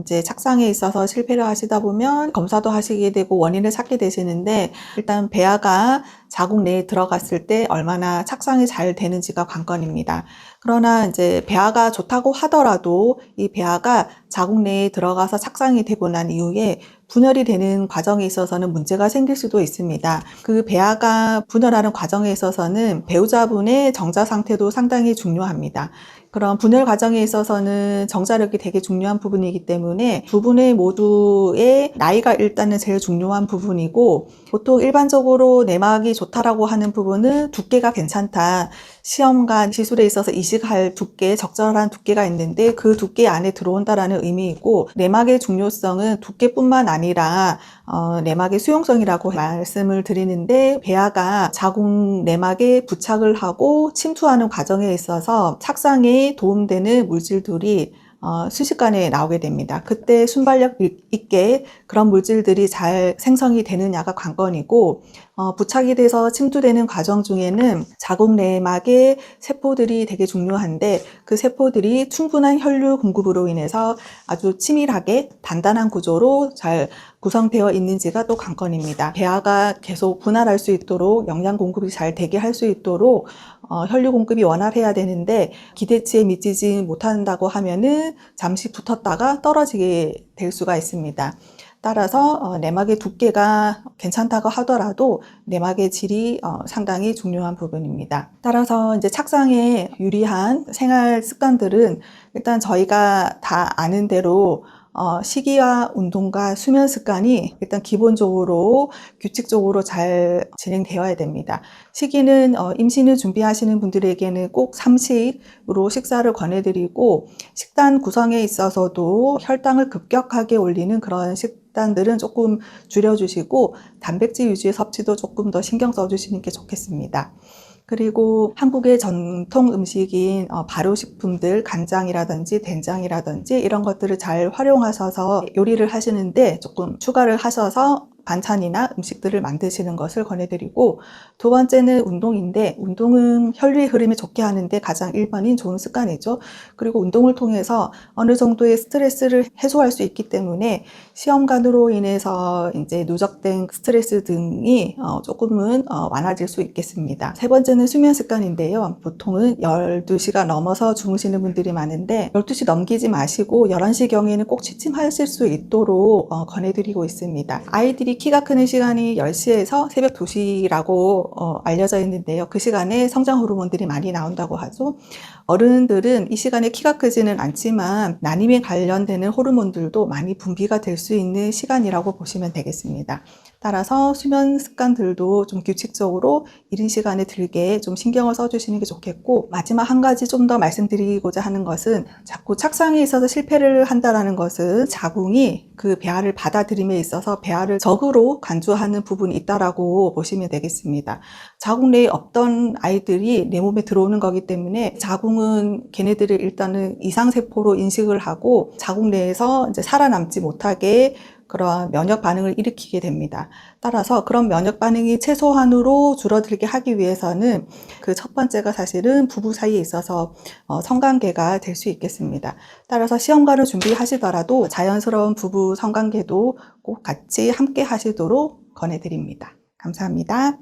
이제 착상에 있어서 실패를 하시다 보면 검사도 하시게 되고 원인을 찾게 되시는데 일단 배아가 자궁 내에 들어갔을 때 얼마나 착상이 잘 되는지가 관건입니다. 그러나 이제 배아가 좋다고 하더라도 이 배아가 자궁 내에 들어가서 착상이 되고 난 이후에 분열이 되는 과정에 있어서는 문제가 생길 수도 있습니다. 그 배아가 분열하는 과정에 있어서는 배우자분의 정자 상태도 상당히 중요합니다. 그런 분열 과정에 있어서는 정자력이 되게 중요한 부분이기 때문에 두 분의 모두의 나이가 일단은 제일 중요한 부분이고 보통 일반적으로 내막이 좋다라고 하는 부분은 두께가 괜찮다. 시험관 시술에 있어서 이식할 두께, 적절한 두께가 있는데 그 두께 안에 들어온다라는 의미이고 내막의 중요성은 두께뿐만 아니라 어, 내막의 수용성이라고 말씀을 드리는데 배아가 자궁 내막에 부착을 하고 침투하는 과정에 있어서 착상에 도움되는 물질들이 어, 순식간에 나오게 됩니다. 그때 순발력 있게 그런 물질들이 잘 생성이 되느냐가 관건이고 어, 부착이 돼서 침투되는 과정 중에는 자궁 내막의 세포들이 되게 중요한데 그 세포들이 충분한 혈류 공급으로 인해서 아주 치밀하게 단단한 구조로 잘 구성되어 있는지가 또 관건입니다. 배아가 계속 분할할 수 있도록 영양 공급이 잘 되게 할 수 있도록 어, 혈류 공급이 원활해야 되는데 기대치에 미치지 못한다고 하면은 잠시 붙었다가 떨어지게 될 수가 있습니다. 따라서 어, 내막의 두께가 괜찮다고 하더라도 내막의 질이 어, 상당히 중요한 부분입니다. 따라서 이제 착상에 유리한 생활 습관들은 일단 저희가 다 아는 대로 어, 식이와 운동과 수면 습관이 일단 기본적으로 규칙적으로 잘 진행되어야 됩니다. 식이는 어, 임신을 준비하시는 분들에게는 꼭 삼식으로 식사를 권해드리고 식단 구성에 있어서도 혈당을 급격하게 올리는 그런 식 단들은 조금 줄여주시고 단백질 위주의 섭취도 조금 더 신경 써주시는 게 좋겠습니다. 그리고 한국의 전통 음식인 어, 발효식품들, 간장이라든지 된장이라든지 이런 것들을 잘 활용하셔서 요리를 하시는데 조금 추가를 하셔서 반찬이나 음식들을 만드시는 것을 권해드리고 두 번째는 운동인데 운동은 혈류의 흐름이 좋게 하는데 가장 1번인 좋은 습관이죠. 그리고 운동을 통해서 어느 정도의 스트레스를 해소할 수 있기 때문에 시험관으로 인해서 이제 누적된 스트레스 등이 어, 조금은 어, 완화될 수 있겠습니다. 세 번째는 수면 습관인데요. 보통은 12시가 넘어서 주무시는 분들이 많은데 12시 넘기지 마시고 11시 경에는 꼭 취침하실 수 있도록 어, 권해드리고 있습니다. 아이들이 키가 크는 시간이 10시에서 새벽 2시라고 어, 알려져 있는데요. 그 시간에 성장 호르몬들이 많이 나온다고 하죠. 어른들은 이 시간에 키가 크지는 않지만 난임에 관련되는 호르몬들도 많이 분비가 될 수 있는 시간이라고 보시면 되겠습니다. 따라서 수면 습관들도 좀 규칙적으로 이른 시간에 들게 좀 신경을 써주시는 게 좋겠고 마지막 한 가지 좀 더 말씀드리고자 하는 것은 자꾸 착상에 있어서 실패를 한다는 것은 자궁이 그 배아를 받아들임에 있어서 배아를 적 으로 간주하는 부분이 있다라고 보시면 되겠습니다. 자궁 내에 없던 아이들이 내 몸에 들어오는 거기 때문에 자궁은 걔네들을 일단은 이상세포로 인식을 하고 자궁 내에서 이제 살아남지 못하게 그러한 면역 반응을 일으키게 됩니다. 따라서 그런 면역 반응이 최소한으로 줄어들게 하기 위해서는 그 첫 번째가 사실은 부부 사이에 있어서 어, 성관계가 될 수 있겠습니다. 따라서 시험관을 준비하시더라도 자연스러운 부부 성관계도 꼭 같이 함께 하시도록 권해드립니다. 감사합니다.